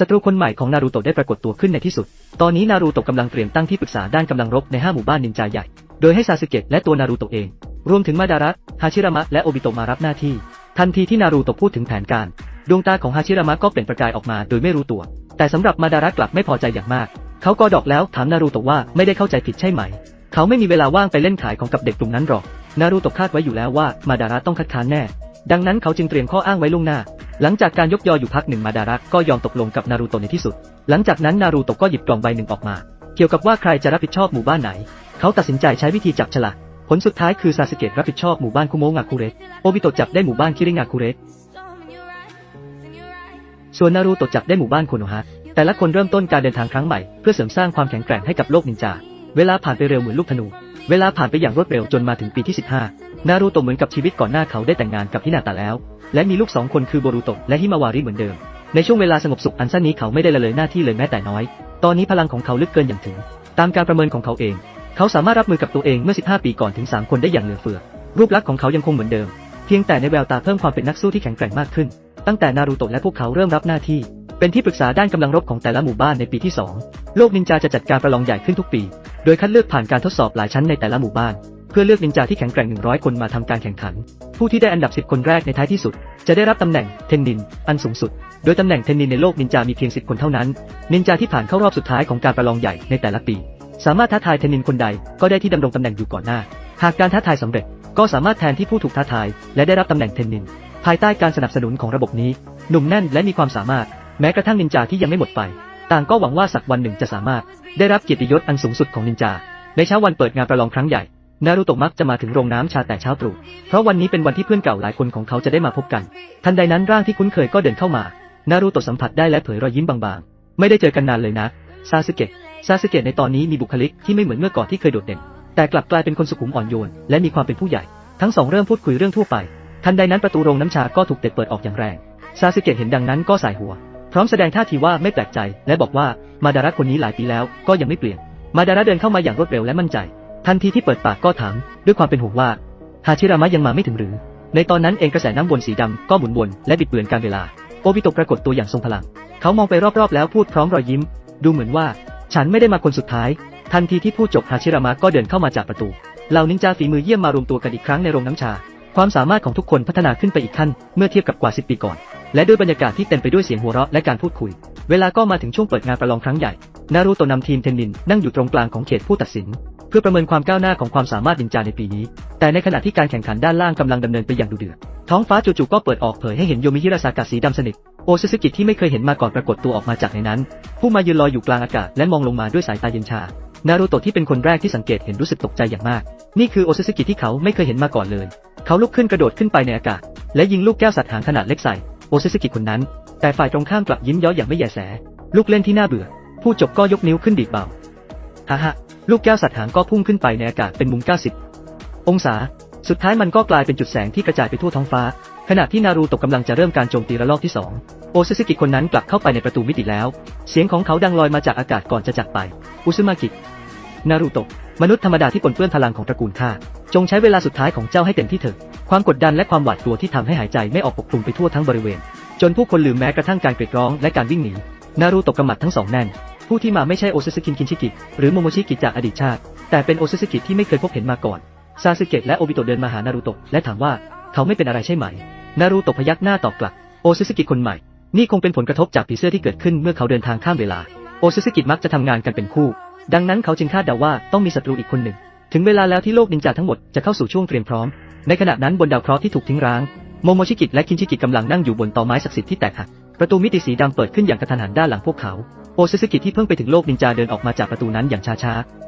ศัตรูคนใหม่ของนารูโตะได้ปรากฏตัวขึ้นในที่สุด ตอนนี้นารูโตะกำลังเตรียมตั้งที่ปรึกษาด้านกำลังรบในห้าหมู่บ้านนินจาใหญ่ โดยให้ซาสึเกะและตัวนารูโตะเอง รวมถึงมาดาระ ฮาชิรามะ และโอบิโตะมารับหน้าที่ ทันทีที่นารูโตะพูดถึงแผนการ ดวงตาของฮาชิรามะก็เปล่งประกายออกมาโดยไม่รู้ตัว แต่สำหรับมาดาระกลับไม่พอใจอย่างมาก เขาก็ดอกแล้วถามนารูโตะว่าไม่ได้เข้าใจผิดใช่ไหม เขาไม่มีเวลาว่างไปเล่นขายของกับเด็กกลุ่มนั้นหรอก นารูโตะคาดไว้อยู่แล้วว่ามาดาระต้องคัดค้านแน่ ดังนั้นเขาจึงเตรียมข้ออ้างไว้ล่วงหน้า หลังจากการยกยออยู่พักหนึ่งมาดาระก็ยอมตกลงกับนารูโตะในที่สุด หลังจากนั้นนารูโตะก็หยิบกล่องใบหนึ่งออกมา เกี่ยวกับว่าใครจะรับผิดชอบหมู่บ้านไหน เขาตัดสินใจใช้วิธีจับฉลาก ผลสุดท้ายคือซาสึเกะรับผิดชอบหมู่บ้านคุโมะงาคุเระโอบิโตะจับได้หมู่บ้านคิริงาคุเระส่วนนารูโตะจับได้หมู่บ้านโคโนฮะ แต่ละคนเริ่มต้นการเดินทางครั้งใหม่เพื่อเสริมสร้างความแข็งแกร่งให้กับโลกนินจา เวลาผ่านไปเร็วเหมือนลูกธนู เวลาผ่านไปอย่างรวดเร็วจนมาถึงปีที่ 15 นารูโตะเหมือนกับชีวิตก่อนหน้าเขาได้แต่งงานกับฮินาตะแล้ว และมีลูกสองคนคือโบรูโตะและฮิมาวาริเหมือนเดิม ในช่วงเวลาสงบสุขอันสั้นนี้เขาไม่ได้ละเลยหน้าที่เลยแม้แต่น้อย ตอนนี้พลังของเขาลึกเกินอย่างถึง ตามการประเมินของเขาเอง เขาสามารถรับมือกับตัวเองเมื่อ 15 ปีก่อนถึง 3 คนได้อย่างเหลือเฟือ รูปลักษณ์ของเขายังคงเหมือนเดิม เพียงแต่ในแววตาเพิ่มความเป็นนักสู้ที่แข็งแกร่งมากขึ้น ตั้งแต่นารูโตะและพวกเขาเริ่มรับหน้าที่ เป็นที่ปรึกษาด้านกำลังรบของแต่ละหมู่บ้านในปีที่ 2 โลกนินจาจะจัดการประลองใหญ่ขึ้นทุกปี โดยคัดเลือกผ่านการทดสอบหลายชั้นในแต่ละหมู่บ้าน เพื่อเลือกนินจาที่แข็งแกร่ง 100 คนมาทำการแข่งขัน ผู้ที่ได้อันดับ 10 คนแรกในท้ายที่สุด จะได้รับตำแหน่งเทนนิน อันสูงสุด โดยตำแหน่งเทนนินในโลกนินจามีเพียง 10 คนเท่านั้น นินจาที่ผ่านเข้ารอบสุดท้ายของการประลองใหญ่ในแต่ละปี สามารถท้าทายเทนนินคนใดก็ได้ที่ดำรงตำแหน่งอยู่ก่อนหน้า หากการท้าทายสำเร็จก็สามารถแทนที่ผู้ถูกท้าทาย และได้รับตำแหน่งเทนนิน ภายใต้การสนับสนุนของระบบนี้ หนุ่มแน่นและมีความสามารถ แม้กระทั่งนินจาที่ยังไม่หมดไป ต่างก็หวังว่าสักวันหนึ่งจะสามารถ ได้รับเกียรติยศอันสูงสุดของนินจา ในเช้าวันเปิดงานประลองครั้งใหญ่ นารูโตะมักจะมาถึงโรงน้ำชาแต่เช้าตรู่ เพราะวันนี้เป็นวันที่เพื่อนเก่าหลายคนของเขาจะได้มาพบกัน ทันใดนั้นร่างที่คุ้นเคยก็เดินเข้ามา นารูโตะสัมผัสได้และเผยรอยยิ้มบางๆ ไม่ได้เจอกันนานเลยนะ ซาสึเกะ ซาสึเกะในตอนนี้มีบุคลิกที่ไม่เหมือนเมื่อก่อนที่เคยโดดเด่น แต่กลับกลายเป็นคนสุขุมอ่อนโยน และมีความเป็นผู้ใหญ่ ทั้งสองเริ่มพูดคุยเรื่องทั่วไป ทันใดนั้นประตูโรงน้ำชาก็ถูกเตะเปิดออกอย่างแรง ซาสึเกะเห็นดังนั้นก็สายหัว พร้อมแสดงท่าทีว่าไม่แปลกใจ และบอกว่ามาดาระคนนี้หลายปีแล้วก็ยังไม่เปลี่ยน มาดาระเดินเข้ามาอย่างรวดเร็วและมั่นใจ ทันทีที่เปิดปากก็ถาม ด้วยความเป็นห่วงว่าฮาชิรามะยังมาไม่ถึงหรือ ในตอนนั้นเองกระแสน้ำวนสีดำก็หมุนวนและบิดเบือนการเวลา โอบิโตะปรากฏตัวอย่างทรงพลัง เขามองไปรอบๆแล้วพูดพร้อมรอยยิ้ม ดูเหมือนว่า ฉันไม่ได้มาคนสุดท้าย ทันทีที่พูดจบฮาชิรามะก็เดินเข้ามาจากประตู เหล่านินจาฝีมือเยี่ยมมารวมตัวกันอีกครั้งในโรงน้ำชา ความสามารถของทุกคนพัฒนาขึ้นไปอีกขั้น เมื่อเทียบกับกว่า10ปีก่อน และด้วยบรรยากาศที่เต็มไปด้วยเสียงหัวเราะและการพูดคุย เวลาก็มาถึงช่วงเปิดงานประลองครั้งใหญ่ นารูโตะนำทีมเทนนินนั่งอยู่ตรงกลางของเขตผู้ตัดสิน เพื่อประเมินความก้าวหน้าของความสามารถนินจาในปีนี้ แต่ในขณะที่การแข่งขันด้านล่างกำลังดำเนินไปอย่างดุเดือด ท้องฟ้าจู่ๆก็เปิดออกเผยให้เห็นโยมิฮิราซากะสีดำสนิท โอซึซึกิที่ไม่เคยเห็นมาก่อนปรากฏตัวออกมาจากในนั้น ผู้มายืนลอยอยู่กลางอากาศและมองลงมาด้วยสายตาเย็นชา นารูโตะที่เป็นคนแรกที่สังเกตเห็นรู้สึกตกใจอย่างมาก นี่คือโอซึซึกิที่เขาไม่เคยเห็นมาก่อนเลย เขาลุกขึ้นกระโดดขึ้นไปในอากาศ และยิงลูกแก้วสัตว์หางขนาดเล็กใส่โอซึซึกิคนนั้น แต่ฝ่ายตรงข้ามกลับยิ้มย้ออย่างไม่แยแส ลูกเล่นที่น่าเบื่อ ผู้จบก็ยกนิ้วขึ้นดีดเบาฮ่าฮ่า ลูกแก้วสัตว์หางก็พุ่งขึ้นไปในอากาศเป็นมุม 90 องศา สุดท้ายมันก็กลายเป็นจุดแสงที่กระจายไปทั่วท้องฟ้า ขณะที่นารูโตะกำลังจะเริ่มการโจมตีระลอกที่ 2 โอซึซึกิคนนั้นกลับเข้าไปในประตูมิติแล้ว เสียงของเขาดังลอยมาจากอากาศก่อนจะจากไป อุซึมากิ นารูโตะ มนุษย์ธรรมดาที่ปนเปื้อนพลังของตระกูลข้า จงใช้เวลาสุดท้ายของเจ้าให้เต็มที่เถิดความกดดันและความหวาดกลัวที่ทำให้หายใจไม่ออกปกคลุมไปทั่วทั้งบริเวณ จนผู้คนลืมแม้กระทั่งการกรีดร้องและการวิ่งหนี นารูโตะกำมัดทั้งสองแน่น ผู้ที่มาไม่ใช่โอซึซึกินคินชิกิ หรือโมโมชิกิจากอดีตชาติ แต่เป็นโอซึซึกิที่ไม่เคยพบเห็นมาก่อนซาสึเกะและโอบิโตะเดินมาหานารูโตะและถามว่าเขาไม่เป็นอะไรใช่ไหม นารูโตะพยักหน้าตอบกลับ โอซึซึกิคนใหม่ นี่คงเป็นผลกระทบจากผีเสื้อที่เกิดขึ้นเมื่อเขาเดินทางข้ามเวลา โอซึซึกิมักจะทำงานกันเป็นคู่ ดังนั้นเขาจึงคาดเดาว่าต้องมีศัตรูอีกคนหนึ่ง ถึงเวลาแล้วที่โลกนินจาทั้งหมดจะเข้าสู่ช่วงเตรียมพร้อม ในขณะนั้นบนดาวเคราะห์ที่ถูกทิ้งร้าง โมโมชิกิและคินชิกิกำลังนั่งอยู่บนตอไม้ศักดิ์สิทธิ์ที่แตกหัก ประตูมิติสีดำเปิดขึ้นอย่างกระทันหันด้านหลังพวกเขา โอซึสึกิที่เพิ่งไปถึงโลกนินจาเดินออกมาจากประตูนั้นอย่างช้าๆ